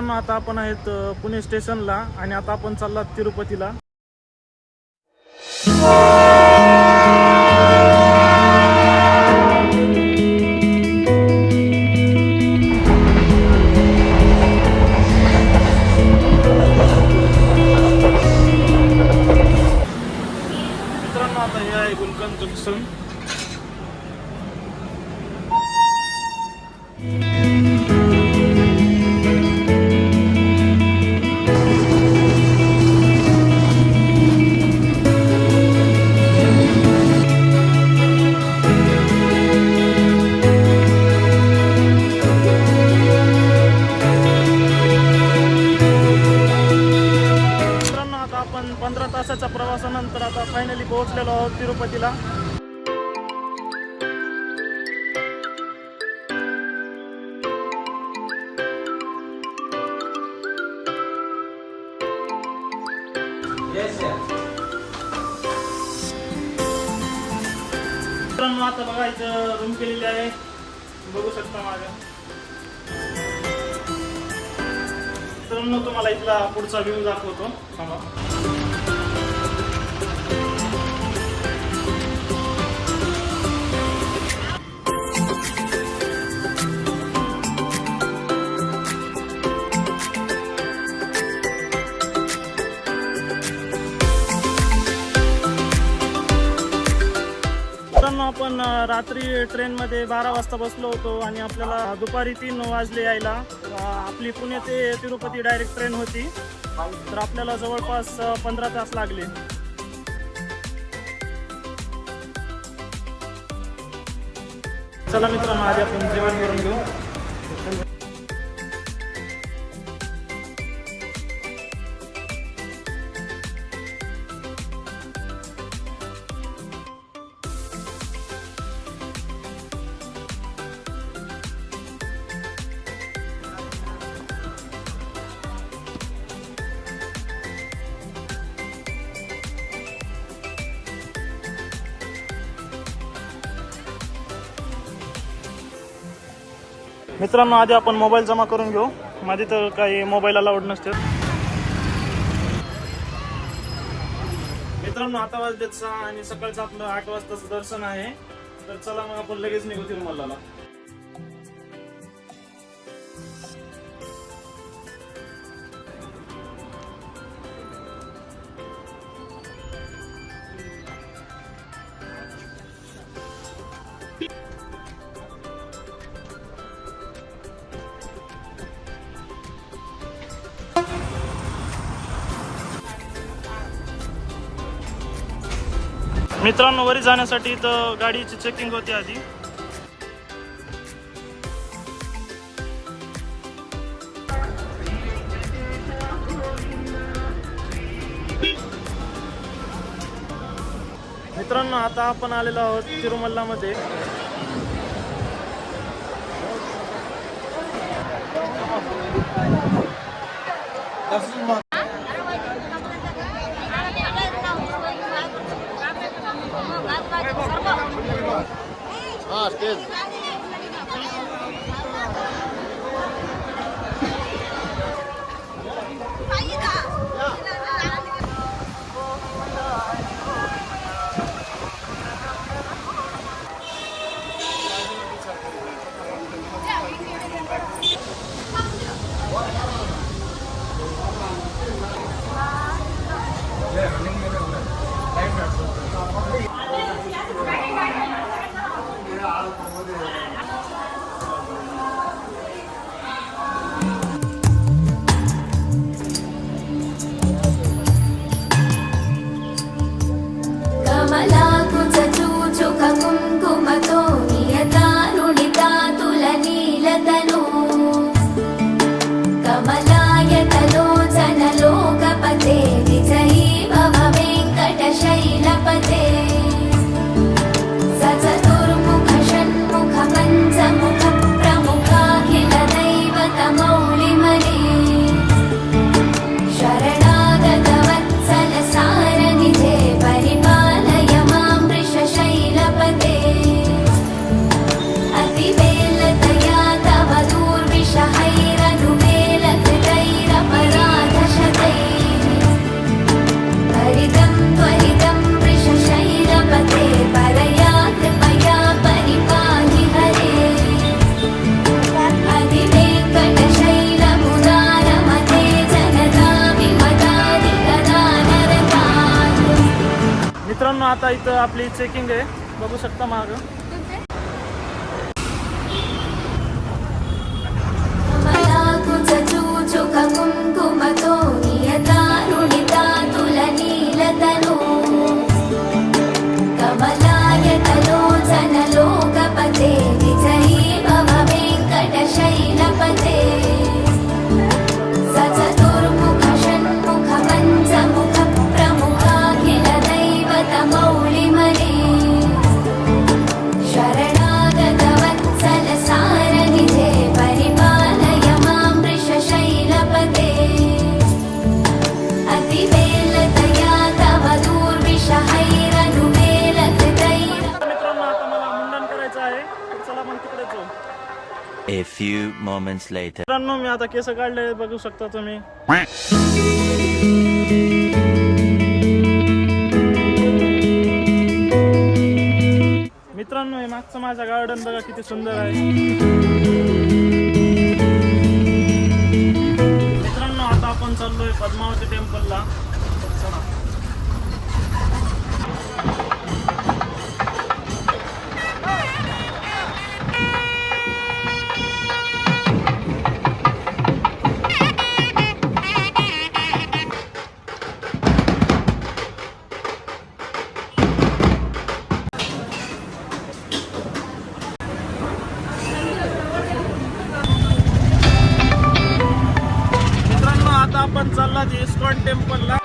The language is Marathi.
मित्रांनो आता आपण आहेत पुणे स्टेशनला आणि आता आपण चाललात तिरुपतीला. मित्रांनो आता हे आहे गुलकंद जंक्शन. फायनली आहोत तिरुपतीला. आता बघा इथं रूम केलेली आहे. बघू शकता माझ्या मित्रांनो तुम्हाला इथला पुढचा व्ह्यू दाखवतो. थांबा. रात्री ट्रेनमध्ये बारा वाजता बसलो होतो आणि आपल्याला दुपारी तीन वाजले यायला. आपली पुणे ते तिरुपती डायरेक्ट ट्रेन होती. तर आपल्याला जवळपास पंधरा तास लागले. चला मित्रांनो आधी आपण जेवण करून घेऊ. मित्रांनो आधी आपण मोबाईल जमा करून घेऊ. माझे तर काही मोबाईल अलाउड नसते मित्रांनो आता वाजलेत सहा आणि सकाळचं आपलं आठ वाजताचं दर्शन आहे. तर चला मग आपण लगेच निघू तिरुमल्लाला. मित्रांनो वरी जाण्यासाठी तर गाडीची चेकिंग होती आधी. मित्रांनो आता आपण आलेलो आहोत तिरुमल्लामध्ये. Amala. आता इथं आपली चेकिंग आहे. बघू शकता माग. मला A few moments later. मित्रांनो मी आता केस काढले बघू शकता तुम्ही. मित्रांनो हे मागचं माझं गार्डन बघा किती सुंदर आहे. मित्रांनो आता आपण चाललोय पद्मावती टेम्पलला चला టెంపుల్లో